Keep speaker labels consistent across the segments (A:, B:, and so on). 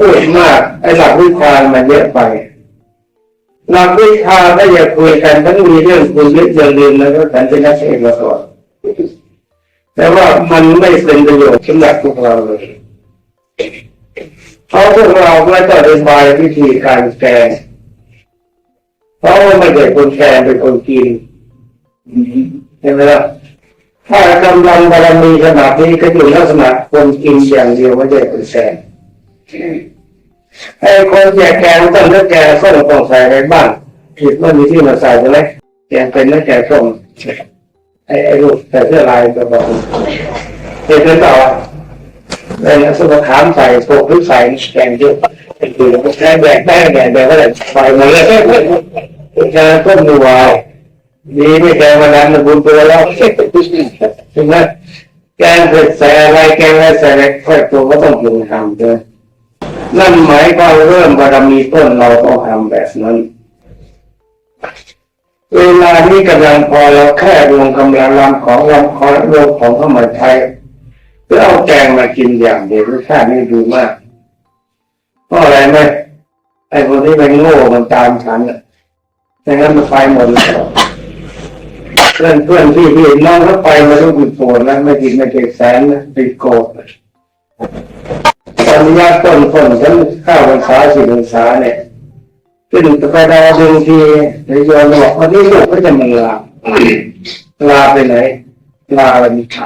A: พูดมากไอ้หลักวิชามันเยอะไปหลักวิชาก็อย่าคุยกันทั้งมีเรื่องคุณยึดอย่าลืมแล้วก็ฉันเป็นนักเอกสอนแต่ว่ามันไม่เป็นประโยชน์สำหรับพวกเราเลยเพราะพวกเราไม่ต้องอธิบายวิธีการแกงเพราะว่าไม่ใช่คนแกงเป็นคนกินเห็นไหมล่ะถ้ากำลังบารมีขนาดนี้ก็อยู่ลักษณะคนกินอย่างเดียวไม่ใช่คนแกง ไอ้คนแจกแกงต้องเลือกแกงส้มต้องใส่อะไรบ้างผิดว่ามีที่มาใส่ใช่ไหมแกงเป็นแล้วแกงส้มไอ้ไอ้ลูกแต่เสื้อลายก็บอกเห็นหรือเปล่าเลยนะสุขถามใส่พวกทุกใส่แกงเยอะคือแค่แบกแป้งแบกแบกก็เลยไปหมดเลยแกงต้มดูวายดีไม่แกงมาดันบุญตัวแล้วใช่ไหมแกงเผ็ดใส่อะไรแกงอะไรใส่อะไรค่อยตัวก็ต้องปรุงทำเลย นั่นหมายความเริ่มบารมีต้นเราต้องทำแบบนั้น เวลานี้กำลังพอเราแค่รวมกำลังรำของรำของรวมของเข้ามาใช้เพื่อเอาแกงมากินอย่างเดียวรสชาตินี่ดูมากเพราะอะไรไหมไอ้คนที่มันโง่มันตามฉันอะดังนั้นมันไปหมดเลยเพื่อนเพื่อนพี่พี่น้องเขาไปมาต้องกินโกรธนะไม่กินไม่เก็บแสนนะติดโกรธ ตอนนี้ต้นต้นฉันข้าวพรรษาสี่พรรษาเนี่ยขึ้นไปดาวดึงทีนายโยมบอกวันนี้ลูกก็จะมาลาลาไปไหนลาวันนี้ใคร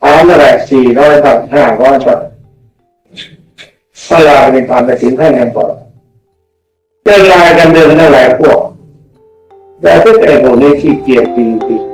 A: พร้อมเท่าไหร่สี่ร้อยบาทห้าร้อยบาทเวลาเป็นความไปถึงแค่ไหนก่อนเดินลากันเดินเท่าไหร่พวกแต่พวกไอ้พวกนี้ขี้เกียจจริง